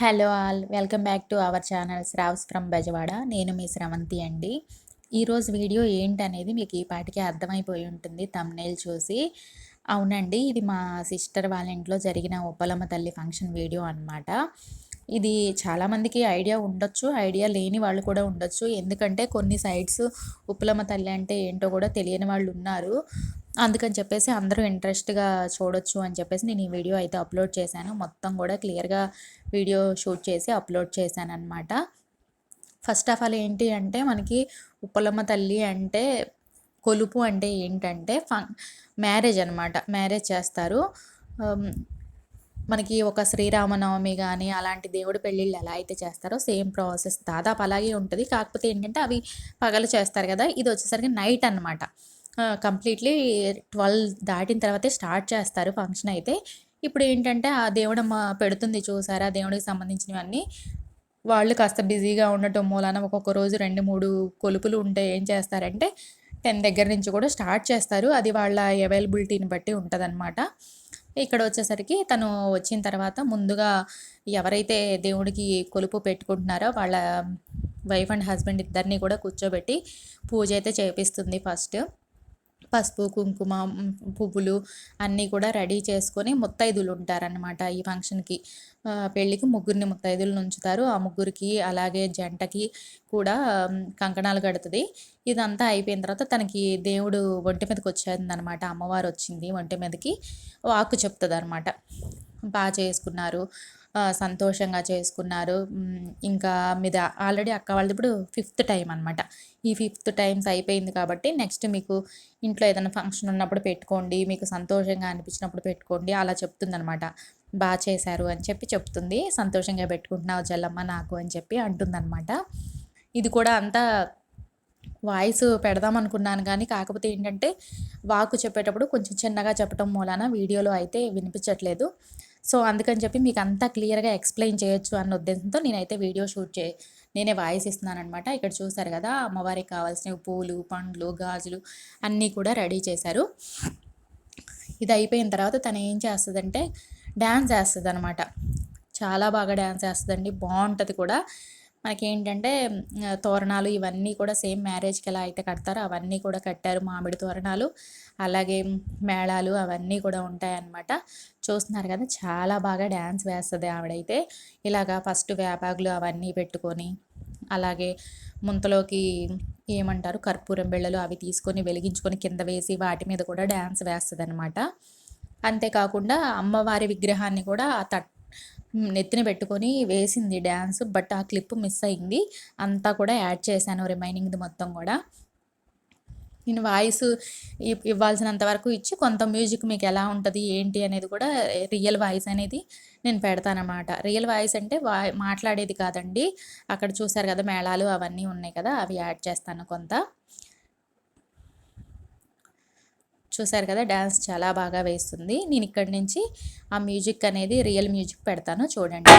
Hello all welcome back to our channel Shravs from Bezawada. నేను మీ శ్రవంతి అండి. ఈరోజు వీడియో ఏంటనేది మీకు ఈ పాటికి అర్థమైపోయి ఉంటుంది తమ్నేల్ చూసి. అవునండి ఇది మా సిస్టర్ వాళ్ళ ఇంట్లో జరిగిన ఉప్పలమ్మ తల్లి ఫంక్షన్ వీడియో అనమాట ఇది చాలామందికి ఐడియా ఉండొచ్చు ఐడియా లేని వాళ్ళు కూడా ఉండొచ్చు. ఎందుకంటే కొన్ని సైడ్స్ ఉప్పులమ్మ తల్లి అంటే ఏంటో కూడా తెలియని వాళ్ళు ఉన్నారు. అందుకని చెప్పేసి అందరూ ఇంట్రెస్ట్గా చూడొచ్చు అని చెప్పేసి నేను ఈ వీడియో అయితే అప్లోడ్ చేశాను. మొత్తం కూడా క్లియర్గా వీడియో షూట్ చేసి అప్లోడ్ చేశాను అనమాట ఫస్ట్ ఆఫ్ ఆల్ ఏంటి అంటే మనకి ఉప్పలమ్మ తల్లి అంటే కొలుపు అంటే ఏంటంటే ఫం మ్యారేజ్ అనమాట మ్యారేజ్ చేస్తారు. మనకి ఒక శ్రీరామనవమి కానీ అలాంటి దేవుడి పెళ్ళిళ్ళు ఎలా అయితే చేస్తారో సేమ్ ప్రాసెస్ దాదాపు అలాగే ఉంటుంది. కాకపోతే ఏంటంటే అవి పగలు చేస్తారు కదా ఇది వచ్చేసరికి నైట్ అనమాట కంప్లీట్లీ ట్వెల్వ్ దాటిన తర్వాతే స్టార్ట్ చేస్తారు ఫంక్షన్ అయితే. ఇప్పుడు ఏంటంటే ఆ దేవుడమ్మ పెడుతుంది చూసారా దేవుడికి సంబంధించినవన్నీ. వాళ్ళు కాస్త బిజీగా ఉండటం మూలాన ఒక్కొక్క రోజు రెండు మూడు కొలుపులు ఉంటే ఏం చేస్తారంటే టెన్ దగ్గర నుంచి కూడా స్టార్ట్ చేస్తారు. అది వాళ్ళ అవైలబిలిటీని బట్టి ఉంటుందన్నమాట. ఇక్కడ వచ్చేసరికి తను వచ్చిన తర్వాత ముందుగా ఎవరైతే దేవుడికి కొలుపు పెట్టుకుంటున్నారో వాళ్ళ వైఫ్ అండ్ హస్బెండ్ ఇద్దరిని కూడా కూర్చోబెట్టి పూజ అయితే చేపిస్తుంది ఫస్ట్ పసుపు కుంకుమ పువ్వులు అన్నీ కూడా రెడీ చేసుకొని ముత్తైదులు ఉంటారనమాట ఈ ఫంక్షన్కి. పెళ్ళికి ముగ్గురిని ముత్తైదులు ఉంచుతారు ఆ ముగ్గురికి అలాగే జంటకి కూడా కంకణాలు కడుతుంది. ఇదంతా అయిపోయిన తర్వాత తనకి దేవుడు ఒంటి మీదకి వచ్చేది అమ్మవారు వచ్చింది ఒంటి మీదకి. వాక్కు చెప్తుంది అనమాట బాగా చేసుకున్నారు. సంతోషంగా చేసుకున్నారు. ఇంకా మీద ఆల్రెడీ అక్క వాళ్ళది ఇప్పుడు ఫిఫ్త్ టైం అనమాట ఈ ఫిఫ్త్ టైమ్స్ అయిపోయింది కాబట్టి నెక్స్ట్ మీకు ఇంట్లో ఏదైనా ఫంక్షన్ ఉన్నప్పుడు పెట్టుకోండి మీకు సంతోషంగా అనిపించినప్పుడు పెట్టుకోండి అలా చెప్తుందనమాట బాగా చేశారు అని చెప్పి చెప్తుంది. సంతోషంగా పెట్టుకుంటున్నావు జల్లమ్మ నాకు అని చెప్పి అంటుందన్నమాట. ఇది కూడా అంతా వాయిస్ పెడదాం అనుకున్నాను కానీ కాకపోతే ఏంటంటే వాకు చెప్పేటప్పుడు కొంచెం చిన్నగా చెప్పడం మూలాన వీడియోలో అయితే వినిపించట్లేదు. సో అందుకని చెప్పి మీకు అంతా క్లియర్గా ఎక్స్ప్లెయిన్ చేయొచ్చు అన్న ఉద్దేశంతో నేనైతే వీడియో షూట్ చే నేనే వాయిస్ ఇస్తున్నానమాట ఇక్కడ చూసారు కదా అమ్మవారికి కావాల్సిన పూలు పండ్లు గాజులు అన్నీ కూడా రెడీ చేశారు. ఇది అయిపోయిన తర్వాత తను ఏం చేస్తుందంటే డ్యాన్స్ వేస్తుంది అనమాట చాలా బాగా డ్యాన్స్ వేస్తుందండి బాగుంటుంది కూడా. మనకేంటంటే తోరణాలు ఇవన్నీ కూడా సేమ్ మ్యారేజ్కి ఎలా అయితే కడతారో అవన్నీ కూడా కట్టారు మామిడి తోరణాలు. అలాగే మేళాలు అవన్నీ కూడా ఉంటాయన్నమాట. చూస్తున్నారు కదా చాలా బాగా డ్యాన్స్ వేస్తుంది ఆవిడైతే. ఇలాగా ఫస్ట్ వేపాకులు అవన్నీ పెట్టుకొని అలాగే ముంతలోకి ఏమంటారు కర్పూరం బిళ్ళలు అవి తీసుకొని వెలిగించుకొని కింద వేసి వాటి మీద కూడా డ్యాన్స్ వేస్తుంది అనమాట అంతేకాకుండా అమ్మవారి విగ్రహాన్ని కూడా ఆ తట్ నెత్తిన పెట్టుకొని వేసింది డ్యాన్స్ బట్ ఆ క్లిప్ మిస్ అయింది. అంతా కూడా యాడ్ చేశాను రిమైనింగ్ది మొత్తం కూడా. నేను వాయిస్ ఇవ్వాల్సినంత వరకు ఇచ్చి కొంత మ్యూజిక్ మీకు ఎలా ఉంటుంది ఏంటి అనేది కూడా రియల్ వాయిస్ అనేది నేను పెడతానమాట. రియల్ వాయిస్ అంటే వా మాట్లాడేది కాదండి. అక్కడ చూసారు కదా మేళాలు అవన్నీ ఉన్నాయి కదా అవి యాడ్ చేస్తాను కొంత. చూసారు కదా డ్యాన్స్ చాలా బాగా వేస్తుంది. నేను ఇక్కడి నుంచి ఆ మ్యూజిక్ అనేది రియల్ మ్యూజిక్ పెడతాను. చూడండి.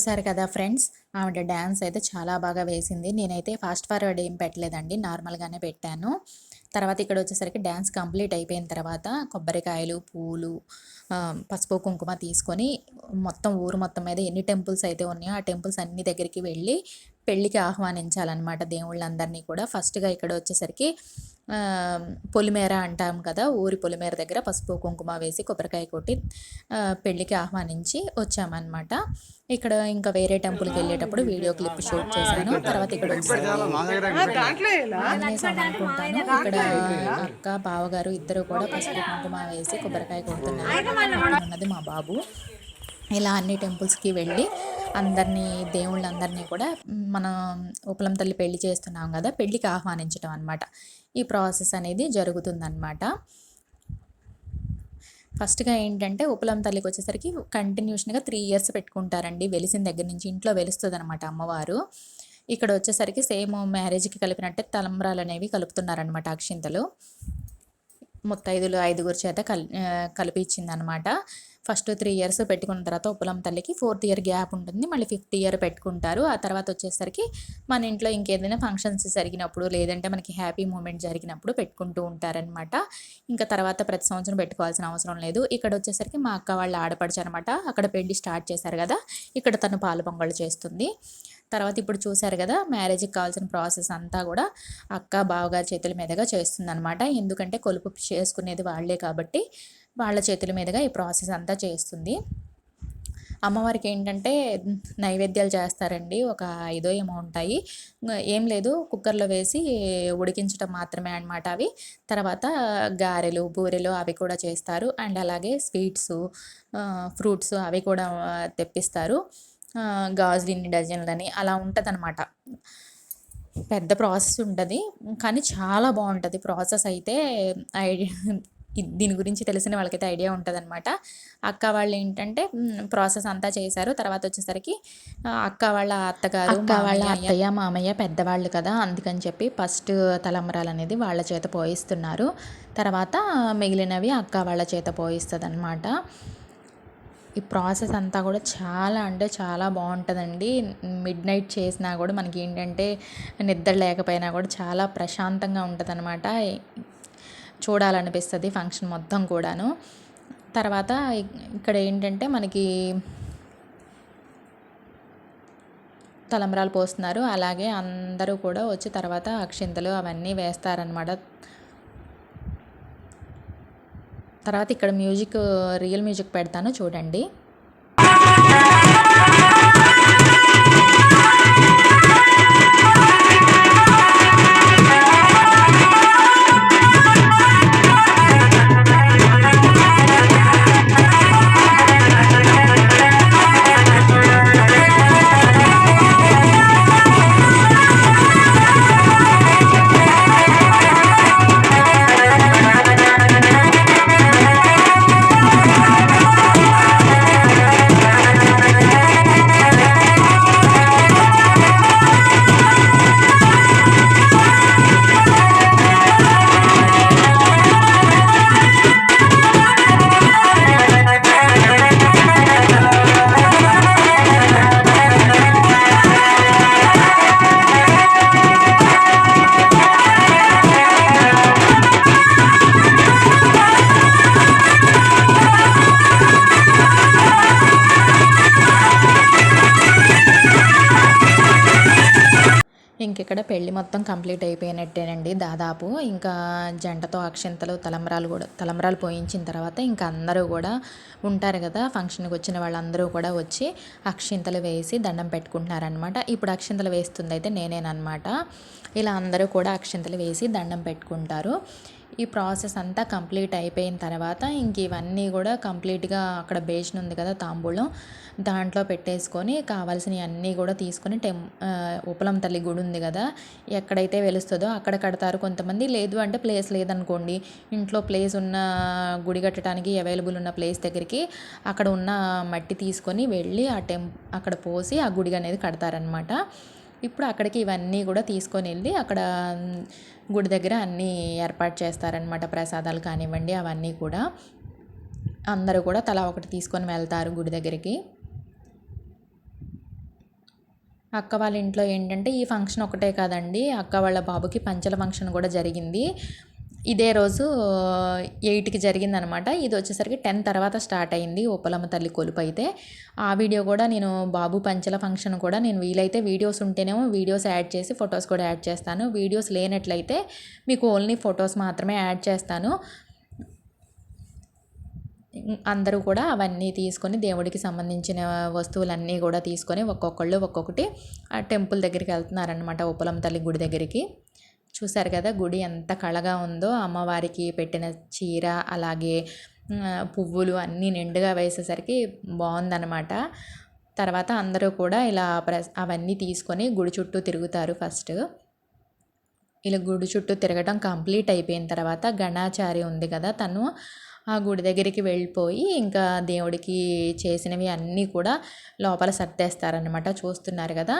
చూసారు కదా ఫ్రెండ్స్ ఆవిడ డ్యాన్స్ అయితే చాలా బాగా వేసింది. నేనైతే ఫాస్ట్ ఫార్వర్డ్ ఏం పెట్టలేదండి నార్మల్గానే పెట్టాను. తర్వాత ఇక్కడ వచ్చేసరికి డ్యాన్స్ కంప్లీట్ అయిపోయిన తర్వాత కొబ్బరికాయలు పూలు పసుపు కుంకుమ తీసుకొని మొత్తం ఊరు మొత్తం మీద ఎన్ని టెంపుల్స్ అయితే ఉన్నాయో ఆ టెంపుల్స్ అన్ని దగ్గరికి వెళ్ళి పెళ్ళికి ఆహ్వానించాలన్నమాట దేవుళ్ళందరినీ కూడా. ఫస్ట్గా ఇక్కడ వచ్చేసరికి పొలిమేర అంటాం కదా ఊరి పొలిమేర దగ్గర పసుపు కుంకుమ వేసి కొబ్బరికాయ కొట్టి పెళ్ళికి ఆహ్వానించి వచ్చామన్నమాట. ఇక్కడ ఇంకా వేరే టెంపుల్కి వెళ్ళేటప్పుడు వీడియో క్లిప్ షూట్ చేశాను. తర్వాత ఇక్కడ అనుకుంటాను. ఇక్కడ అక్క బావగారు ఇద్దరు కూడా పసుపు కుంకుమ వేసి కొబ్బరికాయ కొడుతున్నారు. ఉన్నది మా బాబు. ఇలా అన్ని టెంపుల్స్కి వెళ్ళి అందరినీ దేవుళ్ళందరినీ కూడా మనం ఉపలం తల్లి పెళ్ళి చేస్తున్నాం కదా పెళ్ళికి ఆహ్వానించడం అనమాట ఈ ప్రాసెస్ అనేది జరుగుతుందన్నమాట. ఫస్ట్గా ఏంటంటే ఉపలం తల్లికి వచ్చేసరికి కంటిన్యూషన్గా త్రీ ఇయర్స్ పెట్టుకుంటారండి. వెలిసిన దగ్గర నుంచి ఇంట్లో వెలుస్తుంది అనమాట అమ్మవారు. ఇక్కడ వచ్చేసరికి సేమ్ మ్యారేజ్కి కలిపినట్టే తలంబ్రాలు అనేవి కలుపుతున్నారనమాట అక్షింతలు. ముత్తైదులు ఐదుగురు చేత కల్ కలిపించిందనమాట ఫస్ట్ త్రీ ఇయర్స్ పెట్టుకున్న తర్వాత ఉప్పులమ్మ తల్లికి ఫోర్త్ ఇయర్ గ్యాప్ ఉంటుంది. మళ్ళీ ఫిఫ్త్ ఇయర్ పెట్టుకుంటారు. ఆ తర్వాత వచ్చేసరికి మన ఇంట్లో ఇంకేదైనా ఫంక్షన్స్ జరిగినప్పుడు లేదంటే మనకి హ్యాపీ మూమెంట్ జరిగినప్పుడు పెట్టుకుంటూ ఉంటారనమాట ఇంకా తర్వాత ప్రతి సంవత్సరం పెట్టుకోవాల్సిన అవసరం లేదు. ఇక్కడ వచ్చేసరికి మా అక్క వాళ్ళ ఆడపడుచు అనమాట అక్కడ పెళ్ళి స్టార్ట్ చేశారు కదా. ఇక్కడ తను పాలు పొంగళ్ళు చేస్తుంది. తర్వాత ఇప్పుడు చూశారు కదా మ్యారేజ్కి కావాల్సిన ప్రాసెస్ అంతా కూడా అక్క బావగారి చేతుల మీదుగా చేస్తుందనమాట ఎందుకంటే కొలుపు చేసుకునేది వాళ్ళే కాబట్టి వాళ్ళ చేతుల మీదుగా ఈ ప్రాసెస్ అంతా చేస్తుంది. అమ్మవారికి ఏంటంటే నైవేద్యాలు చేస్తారండి. ఒక ఐదో ఏమో ఉంటాయి. ఏం లేదు కుక్కర్లో వేసి ఉడికించడం మాత్రమే అనమాట అవి. తర్వాత గారెలు బూరెలు అవి కూడా చేస్తారు. అండ్ అలాగే స్వీట్స్ ఫ్రూట్స్ అవి కూడా తెప్పిస్తారు. ఆ, గాజులు ఇన్ని డజన్లని అలా ఉంటుందన్నమాట. పెద్ద ప్రాసెస్ ఉంటుంది. కానీ చాలా బాగుంటుంది. ప్రాసెస్ అయితే ఐడియా దీని గురించి తెలిసిన వాళ్ళకైతే ఐడియా ఉంటుంది అనమాట అక్క వాళ్ళు ఏంటంటే ప్రాసెస్ అంతా చేశారు. తర్వాత వచ్చేసరికి అక్క వాళ్ళ అత్తగారు అక్క వాళ్ళ అత్తయ్య మామయ్య పెద్దవాళ్ళు కదా అందుకని చెప్పి ఫస్ట్ తలంబరాలు అనేది వాళ్ళ చేత పోయిస్తున్నారు. తర్వాత మిగిలినవి అక్క వాళ్ళ చేత పోయిస్తుంది ఈ ప్రాసెస్ అంతా కూడా చాలా అంటే చాలా బాగుంటుందండి. మిడ్ నైట్ చేసినా కూడా మనకి ఏంటంటే నిద్ర లేకపోయినా కూడా చాలా ప్రశాంతంగా ఉంటుంది అనమాట చూడాలనిపిస్తుంది ఫంక్షన్ మొత్తం కూడాను. తర్వాత ఇక్కడ ఏంటంటే మనకి తలంబ్రాలు పోస్తున్నారు. అలాగే అందరూ కూడా వచ్చి తర్వాత అక్షింతలు అవన్నీ వేస్తారనమాట తర్వాత ఇక్కడ మ్యూజిక్ రియల్ మ్యూజిక్ పెడతాను చూడండి. ఇంకిక్కడ పెళ్ళి మొత్తం కంప్లీట్ అయిపోయినట్టేనండి దాదాపు. ఇంకా జంటతో అక్షింతలు తలంబరాలు కూడా తలంబరాలు పోయించిన తర్వాత ఇంకా అందరూ కూడా ఉంటారు కదా ఫంక్షన్కి వచ్చిన వాళ్ళందరూ కూడా వచ్చి అక్షింతలు వేసి దండం పెట్టుకుంటున్నారనమాట ఇప్పుడు అక్షింతలు వేస్తుంది అయితే నేనేనమాట ఇలా అందరూ కూడా అక్షింతలు వేసి దండం పెట్టుకుంటారు. ఈ ప్రాసెస్ అంతా కంప్లీట్ అయిపోయిన తర్వాత ఇంక ఇవన్నీ కూడా కంప్లీట్గా అక్కడ బేషన్ ఉంది కదా తాంబూలం దాంట్లో పెట్టేసుకొని కావాల్సినవి అన్నీ కూడా తీసుకొని టెం ఉపలం తల్లి గుడి ఉంది కదా ఎక్కడైతే వెలుస్తుందో అక్కడ కడతారు కొంతమంది. లేదు అంటే ప్లేస్ లేదనుకోండి ఇంట్లో ప్లేస్ ఉన్న గుడి కట్టడానికి అవైలబుల్ ఉన్న ప్లేస్ దగ్గరికి అక్కడ ఉన్న మట్టి తీసుకొని వెళ్ళి ఆ టెం అక్కడ పోసి ఆ గుడి అనేది కడతారనమాట. ఇప్పుడు అక్కడికి ఇవన్నీ కూడా తీసుకొని వెళ్ళి అక్కడ గుడి దగ్గర అన్నీ ఏర్పాటు చేస్తారనమాట ప్రసాదాలు కానివ్వండి అవన్నీ కూడా. అందరూ కూడా తలా ఒకటి తీసుకొని వెళ్తారు గుడి దగ్గరికి. అక్క వాళ్ళ ఇంట్లో ఏంటంటే ఈ ఫంక్షన్ ఒకటే కాదండి. అక్క వాళ్ళ బాబుకి పంచల ఫంక్షన్ కూడా జరిగింది. ఇదే రోజు ఎయిట్కి జరిగిందనమాట. ఇది వచ్చేసరికి టెన్ తర్వాత స్టార్ట్ అయింది ఉప్పలమ్మ తల్లి కొలుపు అయితే. ఆ వీడియో కూడా నేను బాబు పంచల ఫంక్షన్ కూడా నేను వీలైతే వీడియోస్ ఉంటేనేమో వీడియోస్ యాడ్ చేసి ఫొటోస్ కూడా యాడ్ చేస్తాను. వీడియోస్ లేనట్లయితే మీకు ఓన్లీ ఫొటోస్ మాత్రమే యాడ్ చేస్తాను. అందరూ కూడా అవన్నీ తీసుకొని దేవుడికి సంబంధించిన వస్తువులన్నీ కూడా తీసుకొని ఒక్కొక్కళ్ళు ఒక్కొక్కటి ఆ టెంపుల్ దగ్గరికి వెళ్తున్నారనమాట ఉప్పలమ్మ తల్లి గుడి దగ్గరికి. చూసారు కదా గుడి ఎంత కళగా ఉందో అమ్మవారికి పెట్టిన చీర అలాగే పువ్వులు అన్నీ నిండుగా వేసేసరికి బాగుందనమాట తర్వాత అందరూ కూడా ఇలా ప్ర అవన్నీ తీసుకొని గుడి చుట్టూ తిరుగుతారు ఫస్ట్. ఇలా గుడి చుట్టూ తిరగటం కంప్లీట్ అయిపోయిన తర్వాత గణాచారి ఉంది కదా తను. ఆ గుడి దగ్గరికి వెళ్ళిపోయి ఇంకా దేవుడికి చేసినవి అన్నీ కూడా లోపల సర్దేస్తారనమాట చూస్తున్నారు కదా?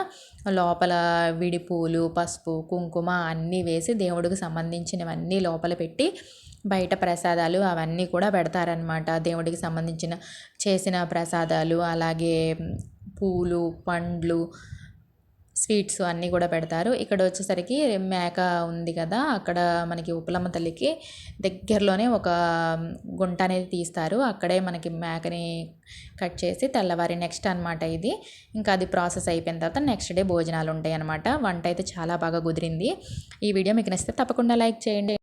లోపల విడి పూలు పసుపు కుంకుమ అన్నీ వేసి దేవుడికి సంబంధించినవన్నీ లోపల పెట్టి బయట ప్రసాదాలు అవన్నీ కూడా పెడతారనమాట దేవుడికి సంబంధించిన చేసిన ప్రసాదాలు అలాగే పూలు పండ్లు స్వీట్స్ అన్నీ కూడా పెడతారు. ఇక్కడ వచ్చేసరికి మేక ఉంది కదా అక్కడ మనకి ఉప్పలమ్మ తల్లికి దగ్గరలోనే ఒక గుంట అనేది తీస్తారు. అక్కడే మనకి మేకని కట్ చేసి తెల్లవారి నెక్స్ట్ అనమాట ఇది. ఇంకా అది ప్రాసెస్ అయిపోయిన తర్వాత నెక్స్ట్ డే భోజనాలు ఉంటాయి అనమాట వంట అయితే చాలా బాగా కుదిరింది. ఈ వీడియో మీకు నచ్చితే తప్పకుండా లైక్ చేయండి.